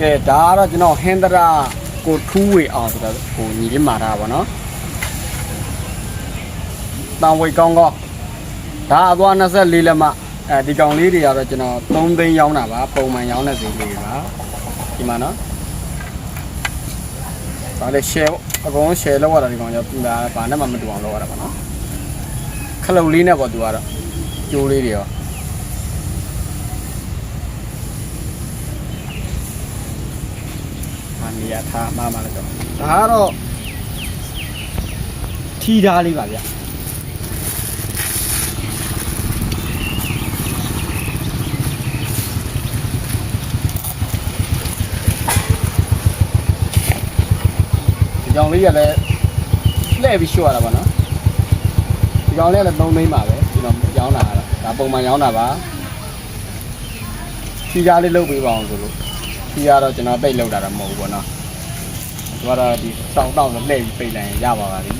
ကဲဒါကတော့ကျွန်တော်ဟင်္ဒရာကိုထူးဝေအောင်ဆိုတော့ကိုညီလေးမှာထားပါတော့တန်ဝေကောင်းကောင်းဒါအသွား24လက်မအဲဒီကောင်လေးတွေကတော့ကျွန်တော်3သိန်းရောင်းတာပါပုံမှန်ရောင်းတဲ့ဈေးလေးပါဒီမှာနော်ဒါလည်း share အကုန်လုံး share လောက်ရတာဒီကောင်ရောဒါဘာနဲ့မှမတူအောင်လောက်ရတာပါနော်ခလုတ်လေးနဲ့ပေါ့သူကတော့ကျိုးလေးတွေရော နေရာထားမှားမှာလည်းတော့ဒါကတော့ထီသားလေးပါဗျဒီကြောင်လေးကလည်းလှည့်ပြီးရှို့ရတာပါနော်ဒီကြောင်လေးကလည်း3သိန်းပါပဲကျွန်တော်ရောင်းတာကတော့ဒါပုံမှန်ရောင်းတာပါထီသားလေးလုပ်ပေးပါအောင်ဆိုလို့ ဒီကတော့ကျွန်တော်တိတ်လောက်တာတော့မဟုတ်ဘူးပေါ့နော်။သူကတော့ဒီတောက်တောက်နဲ့လှည့်ပြီးပိတ်လိုက်ရင်ရပါပါပြီ